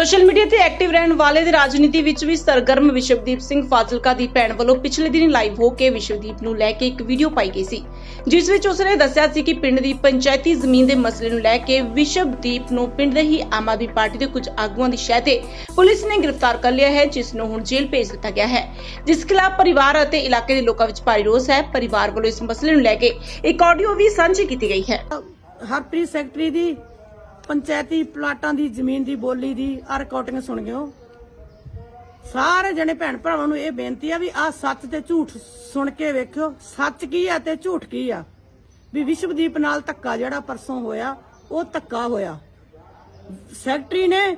Social media ਤੇ active ਰਹਿਣ ਵਾਲੇ ਦੇ ਰਾਜਨੀਤੀ ਵਿੱਚ ਵੀ ਸਰਗਰਮ ਵਿਸ਼ਵਦੀਪ ਸਿੰਘ ਫਾਜ਼ਿਲਕਾ ਦੀ ਭੈਣ ਵੱਲੋਂ ਪਿਛਲੇ ਦਿਨ ਲਾਈਵ ਹੋ ਕੇ ਵਿਸ਼ਵਦੀਪ ਨੂੰ ਲੈ ਕੇ ਇੱਕ ਵੀਡੀਓ ਪਾਈ ਗਈ ਸੀ, ਜਿਸ ਵਿੱਚ ਉਸਨੇ ਦੱਸਿਆ ਸੀ ਕਿ ਪਿੰਡ ਦੀ ਪੰਚਾਇਤੀ ਜ਼ਮੀਨ ਦੇ ਮਸਲੇ ਨੂੰ ਲੈ ਕੇ ਵਿਸ਼ਵਦੀਪ ਨੂੰ ਪਿੰਡ ਦੇ ਹੀ ਆਮ ਆਦਮੀ ਪਾਰਟੀ ਦੇ ਕੁਝ ਆਗੂਆਂ ਦੀ ਸ਼ਹਿ ਤੇ ਪੁਲਿਸ ਨੇ ਗ੍ਰਿਫਤਾਰ ਕਰ ਲਿਆ ਹੈ, ਜਿਸ ਨੂੰ ਹੁਣ ਜੇਲ੍ਹ ਭੇਜ ਦਿੱਤਾ ਗਿਆ ਹੈ। ਜਿਸ ਖਿਲਾਫ ਪਰਿਵਾਰ ਅਤੇ ਇਲਾਕੇ ਦੇ ਲੋਕਾਂ ਵਿੱਚ ਭਾਰੀ ਰੋਸ ਹੈ। ਪਰਿਵਾਰ ਵੱਲੋਂ ਇਸ ਮਸਲੇ ਨੂੰ ਲੈ ਕੇ ਇੱਕ ਆਡੀਓ ਵੀ ਸਾਂਝੀ ਕੀਤੀ ਗਈ ਹੈ। ਹਰਪ੍ਰੀਤ, ਸੈਕਟਰੀ ਦੀ ਪੰਚਾਇਤੀ ਪਲਾਟਾਂ ਦੀ, ਜ਼ਮੀਨ ਦੀ, ਬੋਲੀ ਦੀ ਆ ਰਿਕਾਰਡਿੰਗ ਸੁਣ ਗਿਓ ਸਾਰੇ ਜਣੇ ਭੈਣ ਭਰਾਵਾਂ ਨੂੰ ਇਹ ਬੇਨਤੀ ਆ ਵੀ ਆ ਸੱਚ ਤੇ ਝੂਠ ਸੁਣ ਕੇ ਵੇਖਿਓ। ਸੱਚ ਕੀ ਆ ਤੇ ਝੂਠ ਕੀ ਆ? ਵੀ ਵਿਸ਼ਵਦੀਪ ਨਾਲ ਧੱਕਾ ਜਿਹੜਾ ਪਰਸੋਂ ਹੋਇਆ, ਉਹ ਧੱਕਾ ਹੋਇਆ। ਸੈਕਟਰੀ ਨੇ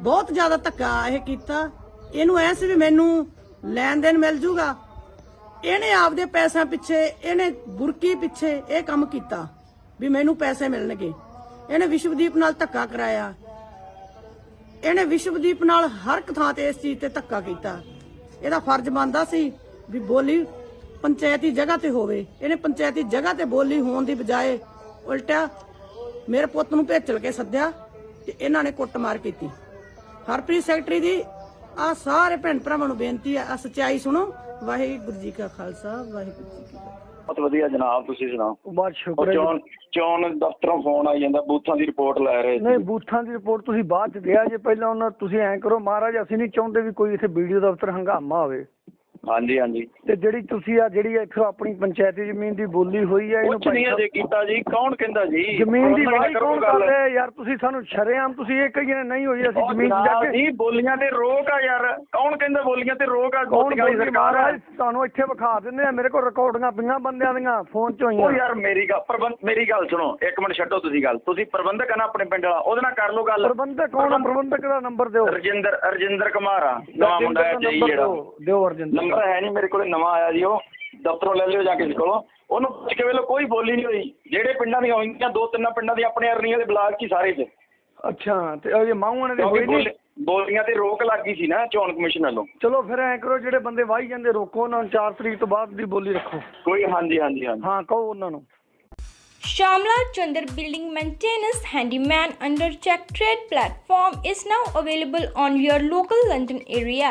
ਬਹੁਤ ਜ਼ਿਆਦਾ ਧੱਕਾ ਇਹ ਕੀਤਾ। ਇਹਨੂੰ ਐ ਸੀ ਵੀ ਮੈਨੂੰ ਲੈਣ ਦੇਣ ਮਿਲ ਜੂਗਾ। ਇਹਨੇ ਆਪਦੇ ਪੈਸਿਆਂ ਪਿੱਛੇ, ਇਹਨੇ ਬੁਰਕੀ ਪਿੱਛੇ ਇਹ ਕੰਮ ਕੀਤਾ ਵੀ ਮੈਨੂੰ ਪੈਸੇ ਮਿਲਣਗੇ। ਇਹਨੇ ਵਿਸ਼ਵਦੀਪ ਨਾਲ ਧੱਕਾ ਕਰਾਇਆ। ਇਹਨੇ ਵਿਸ਼ਵਦੀਪ ਨਾਲ ਹਰ ਇੱਕ ਥਾਂ ਤੇ ਇਸ ਚੀਜ਼ ਤੇ ਧੱਕਾ ਕੀਤਾ। ਇਹਦਾ ਫਰਜ਼ ਬਣਦਾ ਸੀ ਵੀ ਬੋਲੀ ਪੰਚਾਇਤੀ ਜਗ੍ਹਾ ਤੇ ਹੋਵੇ। ਇਹਨੇ ਪੰਚਾਇਤੀ ਜਗ੍ਹਾ ਤੇ ਬੋਲੀ ਹੋਣ ਦੀ ਬਜਾਏ ਉਲਟਾ ਮੇਰੇ ਪੁੱਤ ਨੂੰ ਭੇਚਲ ਕੇ ਸੱਦਿਆ ਤੇ ਇਹਨਾਂ ਨੇ ਕੁੱਟਮਾਰ ਕੀਤੀ। ਹਰਪ੍ਰੀਤ ਸੈਕਟਰੀ ਦੀ ਆ ਸਾਰੇ ਭੈਣ ਭਰਾਵਾਂ ਨੂੰ ਬੇਨਤੀ ਆ ਸਚਾਈ ਸੁਣੋ। ਵਾਹਿਗੁਰੂ ਜੀ ਕਾ ਖਾਲਸਾ, ਵਾਹਿਗੁਰੂ ਜੀ ਕੀ ਫਤਿਹ। ਬਹੁਤ ਵਧੀਆ ਜਨਾਬ ਤੁਸੀਂ ਸੁਣਾਓ? ਬਹੁਤ ਉਹ ਸ਼ੁਕਰ ਹੈ ਚੋਣ ਚੋਣ ਦਫ਼ਤਰੋਂ ਫੋਨ ਆਈ ਜਾਂਦਾ ਬੂਥਾਂ ਦੀ ਰਿਪੋਰਟ ਲੈ ਰਹੇ ਨਹੀਂ ਬੂਥਾਂ ਦੀ ਰਿਪੋਰਟ ਤੁਸੀਂ ਬਾਅਦ ਚ ਦਿਆ ਜੇ ਪਹਿਲਾਂ ਉਹਨਾਂ ਤੁਸੀਂ ਐਂ ਕਰੋ ਮਹਾਰਾਜ ਅਸੀਂ ਨਹੀਂ ਚਾਹੁੰਦੇ ਵੀ ਕੋਈ ਇੱਥੇ ਵੀਡੀਓ ਦਫ਼ਤਰ ਹੰਗਾਮਾ ਹੋਵੇ। ਹਾਂਜੀ ਹਾਂਜੀ। ਤੇ ਜਿਹੜੀ ਤੁਸੀਂ ਆ ਜਿਹੜੀ ਇੱਥੋਂ ਆਪਣੀ ਪੰਚਾਇਤੀ ਜ਼ਮੀਨ ਦੀ ਬੋਲੀ ਹੋਈ ਹੈ ਕੁਛ ਨਹੀਂ ਅਜੇ ਕੀਤਾ ਜੀ। ਕੌਣ ਕਹਿੰਦਾ ਜੀ? ਜ਼ਮੀਨ ਦੀ ਵਾਹੀ ਕੌਣ। ਕਰ ਰਿਹਾ ਯਾਰ ਤੁਸੀਂ ਸਾਨੂੰ ਸ਼ਰੇਆਮ ਤੁਸੀਂ ਇਹ ਕਹੀਏ ਨਹੀਂ ਹੋਈ ਅਸੀਂ ਉਹ ਜ਼ਮੀਨ ਜਾ ਕੇ ਜੀ ਬੋਲੀਆਂ ਤੇ ਰੋਕ ਆ ਯਾਰ। ਕੌਣ ਕਹਿੰਦਾ ਬੋਲੀਆਂ ਤੇ ਰੋਕ ਆ? ਕੌਣ ਸਰਕਾਰ ਆ ਤੁਹਾਨੂੰ ਇੱਥੇ ਵਿਖਾ ਦਿੰਦੇ ਆ ਮੇਰੇ ਕੋਲ ਰਿਕਾਰਡਿੰਗਾਂ ਪਈਆਂ ਬੰਦਿਆਂ ਦੀਆਂ ਫੋਨ 'ਚ ਉਹ ਹੋਈਆਂ ਯਾਰ ਮੇਰੀ ਗੱਲ ਪ੍ਰਬੰਧ ਮੇਰੀ ਗੱਲ ਸੁਣੋ ਇੱਕ ਮਿੰਟ ਛੱਡੋ ਤੁਸੀਂ ਗੱਲ। ਤੁਸੀਂ ਪ੍ਰਬੰਧਕ ਆ ਨਾ ਆਪਣੇ ਪਿੰਡ ਵਾਲਾ ਉਹਦੇ ਨਾਲ ਕਰ ਲਓ ਗੱਲ। ਪ੍ਰਬੰਧਕ ਕੌਣ? ਪ੍ਰਬੰਧਕ ਦਾ ਨੰਬਰ ਦਿਓ। ਰਜਿੰਦਰ ਰਜਿੰਦਰ ਕੁਮਾਰ ਆ ਨਵਾਂ ਮੁੰਡਾ ਹੈ ਜੀ ਜਿਹੜਾ। ਦਿਓ। ਅਰਜਨ ਨੰਬਰ ਹੈ ਨਹੀਂ ਮੇਰੇ ਕੋਲੇ ਨਵਾਂ ਆਇਆ ਜੀ ਉਹ। ਦਫ਼ਤਰੋਂ ਲੈ ਲਿਓ ਜਾ ਕੇ ਕੋਲੋਂ। ਉਹਨੂੰ ਪੁੱਛ ਕੇ ਵੇਲੋ ਕੋਈ ਬੋਲੀ ਨਹੀਂ ਹੋਈ। ਜਿਹੜੇ ਪਿੰਡਾਂ ਦੀਆਂ ਹੋਈਆਂ ਦੋ ਤਿੰਨ ਪਿੰਡਾਂ ਦੀ ਆਪਣੇ ਅਰਨੀਆਂ ਦੇ ਬਲਾਕ ਕੀ ਸਾਰੇ ਚ ਅੱਛਾ ਤੇ ਉਹ ਇਹ ਮਾਹੂਆਂ ਦੇ ਹੋਈ ਨਹੀਂ? ਬੋਲੀ- ਬੋਲੀਆਂ ਤੇ ਰੋਕ ਲੱਗ ਗਈ ਸੀ ਨਾ ਚੋਣ ਕਮਿਸ਼ਨ ਵੱਲੋਂ। ਚਲੋ ਫਿਰ ਐਂ ਕਰੋ ਜਿਹੜੇ ਬੰਦੇ ਵਾਹੀ ਜਾਂਦੇ ਰੋਕੋ ਉਹਨਾਂ ਨੂੰ। 4 ਤਰੀਕ ਤੋਂ ਬਾਅਦ ਦੀ ਬੋਲੀ ਰੱਖੋ। ਕੋਈ ਹਾਂਜੀ ਹਾਂਜੀ ਹਾਂਜੀ। ਹਾਂ ਕਹੋ ਉਹਨਾਂ ਨੂੰ। Shamla Chandar Building Maintenance Handyman under Check Trade platform is now available on your local London area.